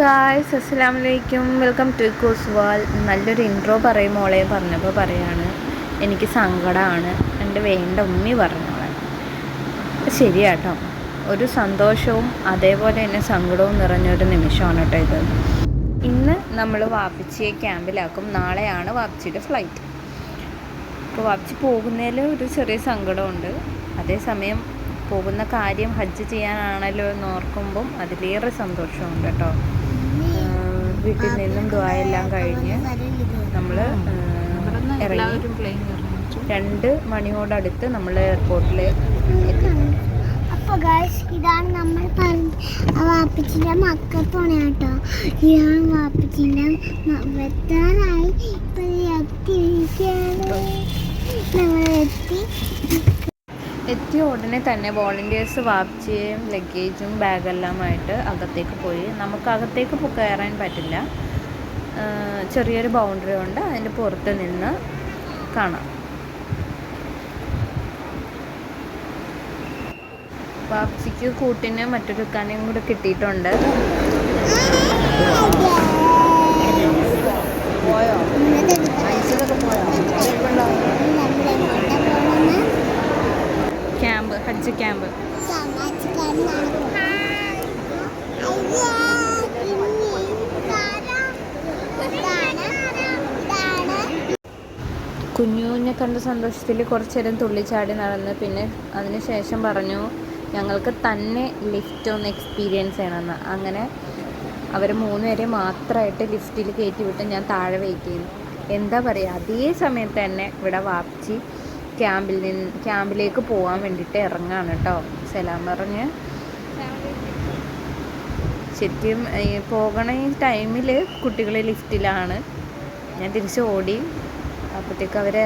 Guys അസ്സാം വലൈക്കും welcome to cos വാൾ നല്ലൊരു ഇൻട്രോ പറയും മോളെ പറഞ്ഞപ്പോൾ പറയാണ്. എനിക്ക് സങ്കടമാണ് എന്റെ വേണ്ട ഉമ്മി പറഞ്ഞോളെ ശരിയാട്ടോ. ഒരു സന്തോഷവും അതേപോലെ തന്നെ സങ്കടവും നിറഞ്ഞൊരു നിമിഷമാണ് കേട്ടോ ഇത്. ഇന്ന് നമ്മൾ വാപ്പിച്ചിയെ ക്യാമ്പിലാക്കും. നാളെയാണ് വാപ്പിച്ചിയുടെ ഫ്ലൈറ്റ് അപ്പോൾ വാപ്പിച്ചി പോകുന്നതിൽ ഒരു ചെറിയ സങ്കടമുണ്ട്. അതേസമയം പോകുന്ന കാര്യം ഹജ്ജ് ചെയ്യാനാണല്ലോ എന്ന് ഓർക്കുമ്പം അതിലേറെ സന്തോഷമുണ്ട് കേട്ടോ. വീട്ടിൽ നിന്നും ദ്വായെല്ലാം കഴിഞ്ഞ് നമ്മൾ ഇറങ്ങി രണ്ട് മണിയോടടുത്ത് നമ്മൾ എയർപോർട്ടിൽ എത്തി. അപ്പൊ ഗൈസ് ഇതാണ് നമ്മൾ പറഞ്ഞ വാപ്പച്ചിന്റെ മക്ക കേട്ടോ. ഇതാണ് വാപ്പച്ചിന്റെ വെത്താനായി ഇപ്പം എത്തിയിരിക്കുകയാണ്. നമ്മൾ എത്തി എത്തിയ ഉടനെ തന്നെ വോളണ്ടിയേഴ്സ് വാപ്ചിയും ലഗേജും ബാഗെല്ലാമായിട്ട് അകത്തേക്ക് പോയി. നമുക്ക് അകത്തേക്ക് കയറാൻ പറ്റില്ല. ചെറിയൊരു ബൗണ്ടറി ഉണ്ട്. അതിന്റെ പുറത്ത് നിന്ന് കാണാം. വാപ്സിക്ക് കൂട്ടിന് മറ്റൊരു കനയും കൂടെ കിട്ടിയിട്ടുണ്ട്. പോയോ? ക്യാമ്പ് ഹജ്ജ് ക്യാമ്പ്. കുഞ്ഞുവിനെ കണ്ട സന്തോഷത്തിൽ കുറച്ച് നേരം തുള്ളിച്ചാടി നടന്ന് പിന്നെ അതിനുശേഷം പറഞ്ഞു ഞങ്ങൾക്ക് തന്നെ ലിഫ്റ്റ് ഒന്ന് എക്സ്പീരിയൻസ് ചെയ്യണമെന്ന്. അങ്ങനെ അവർ മൂന്നുപേരെ മാത്രമായിട്ട് ലിഫ്റ്റിൽ കയറ്റി വിട്ട് ഞാൻ താഴെ ചെയ്യുന്നു. എന്താ പറയുക അതേ സമയത്ത് തന്നെ ഇവിടെ വാപ്പിച്ചി ക്യാമ്പിൽ നിന്ന് ക്യാമ്പിലേക്ക് പോകാൻ വേണ്ടിയിട്ട് ഇറങ്ങാണ് കേട്ടോ സലാം പറഞ്ഞ്. ശരിക്കും പോകണ ഈ ടൈമിൽ കുട്ടികൾ ലിഫ്റ്റിലാണ്. ഞാൻ തിരിച്ച് ഓടി. അപ്പോഴത്തേക്ക് അവർ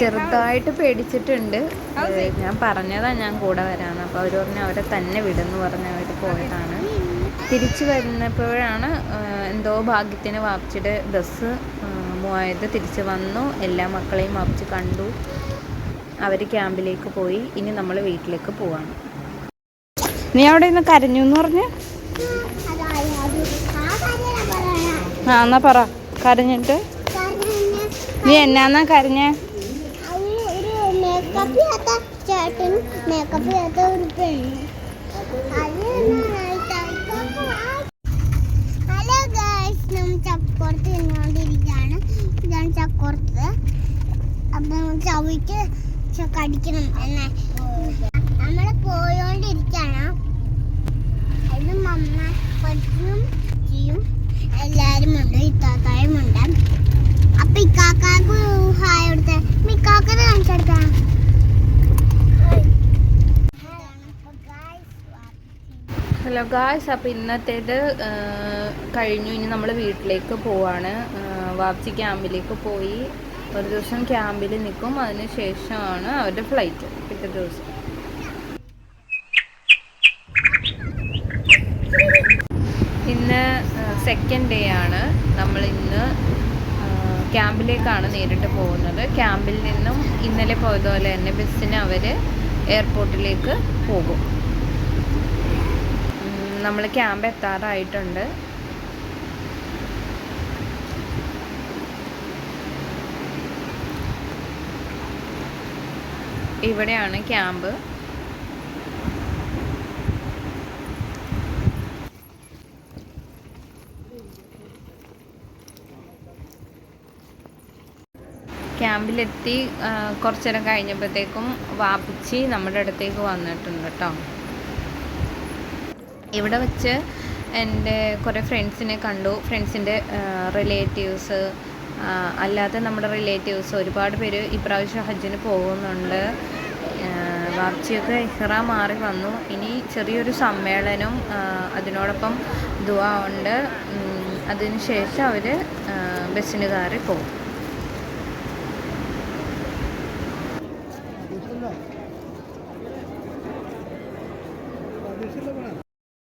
ചെറുതായിട്ട് പേടിച്ചിട്ടുണ്ട്. ഞാൻ പറഞ്ഞതാണ് ഞാൻ കൂടെ വരാന്ന്. അപ്പോൾ അവർ പറഞ്ഞു അവരെ തന്നെ വിടുന്നു പറഞ്ഞ് അവർ പോയതാണ്. തിരിച്ചു വരുന്നപ്പോഴാണ് എന്തോ ഭാഗ്യത്തിന് വാപ്പിച്ചിയുടെ ബസ് മൂവായത് തിരിച്ച് വന്നു. എല്ലാ മക്കളെയും വാപ്പിച്ച് കണ്ടു. അവർ ക്യാമ്പിലേക്ക് പോയി. ഇനി നമ്മൾ വീട്ടിലേക്ക് പോവാണ്. നീ അവിടെ ഇന്ന് കരഞ്ഞു എന്ന് പറഞ്ഞ്? ആ എന്നാ പറ. കരഞ്ഞിട്ട്? നീ എന്നാന്നാ കരഞ്ഞേ? മേക്കപ്പ് ചെയ്യാത്ത ചേട്ടനും മേക്കപ്പ് ചെയ്യാത്ത ഒരു പെണ്ണ്. ഹലോ ഗേൾസ് നമ്മൾ ചക്കോർത്ത് തിന്നുകൊണ്ടിരിക്കുകയാണ് ഇതാണ് ചക്കോർത്ത്. അപ്പം നമ്മൾ ചവിക്ക് ച- കടിക്കണം എന്നെ നമ്മൾ പോയോണ്ടിരിക്കുകയാണ് ഇത് മമ്മ കൊച്ചും ചെയ്യും എല്ലാരും ഉണ്ട് ഇത്താത്തായും ഉണ്ട്. അപ്പം ഇക്കാക്കാക്ക് ഹലോ ഗായ്സ് അപ്പോൾ ഇന്നത്തേത് കഴിഞ്ഞു. ഇനി നമ്മൾ വീട്ടിലേക്ക് പോവാണ്. വാപ്സി ക്യാമ്പിലേക്ക് പോയി. ഒരു ദിവസം ക്യാമ്പിൽ നിൽക്കും. അതിന് ശേഷമാണ് അവരുടെ ഫ്ലൈറ്റ് പിറ്റേ ദിവസം. ഇന്ന് സെക്കൻഡ് ഡേ ആണ്. നമ്മൾ ഇന്ന് ക്യാമ്പിലേക്കാണ് നേരിട്ട് പോകുന്നത്. ക്യാമ്പിൽ നിന്നും ഇന്നലെ പോയതുപോലെ തന്നെ ബസ്സിന് അവർ എയർപോർട്ടിലേക്ക് പോകും. നമ്മൾ ക്യാമ്പ് എത്താറായിട്ടുണ്ട്. ഇവിടെയാണ് ക്യാമ്പ്. ക്യാമ്പിലെത്തി കുറച്ചു നേരം കഴിഞ്ഞപ്പോഴത്തേക്കും വാപ്പിച്ചി നമ്മുടെ അടുത്തേക്ക് വന്നിട്ടുണ്ട് കേട്ടോ ഇവിടെ വെച്ച് എന്റെ കുറേ ഫ്രണ്ട്സിനെ കണ്ടു. ഫ്രണ്ട്സിന്റെ റിലേറ്റീവ്സ് അല്ലാതെ നമ്മുടെ റിലേറ്റീവ്സ് ഒരുപാട് പേര് ഇപ്രാവശ്യം ഹജ്ജിന് പോകുന്നുണ്ട്. വാപ്ചിയൊക്കെ ഇഹ്റ മാറി വന്നു. ഇനി ചെറിയൊരു സമ്മേളനം അതിനോടൊപ്പം ദുവാ ഉണ്ട്. അതിനുശേഷം ശേഷം അവർ ബസ്സിന് കയറി പോകും.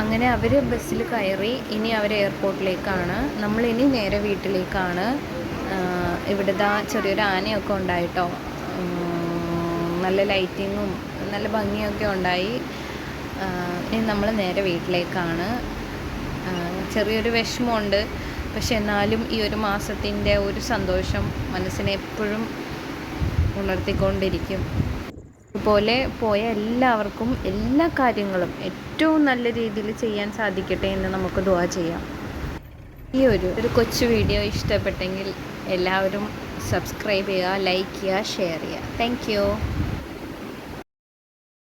അങ്ങനെ അവർ ബസ്സിൽ കയറി ഇനി അവർ എയർപോർട്ടിലേക്കാണ്. നമ്മൾ ഇനി നേരെ വീട്ടിലേക്കാണ്. ഇവിടുത്തെ ചെറിയൊരു ആനയൊക്കെ ഉണ്ടായിട്ടോ. നല്ല ലൈറ്റിങ്ങും നല്ല ഭംഗിയൊക്കെ ഉണ്ടായി. ഇനി നമ്മൾ നേരെ വീട്ടിലേക്കാണ്. ചെറിയൊരു വിഷമമുണ്ട്. പക്ഷെ എന്നാലും ഈ ഒരു മാസത്തിന്റെ ഒരു സന്തോഷം മനസ്സിനെ എപ്പോഴും ഉണർത്തിക്കൊണ്ടിരിക്കും. അതുപോലെ പോയ എല്ലാവർക്കും എല്ലാ കാര്യങ്ങളും ഏറ്റവും നല്ല രീതിയിൽ ചെയ്യാൻ സാധിക്കട്ടെ എന്ന് നമുക്ക് ദുവാ ചെയ്യാം. ഈ ഒരു ഒരു കൊച്ചു വീഡിയോ ഇഷ്ടപ്പെട്ടെങ്കിൽ എല്ലാവരും സബ്സ്ക്രൈബ് ചെയ്യുക ലൈക്ക് ചെയ്യുക ഷെയർ ചെയ്യുക. താങ്ക്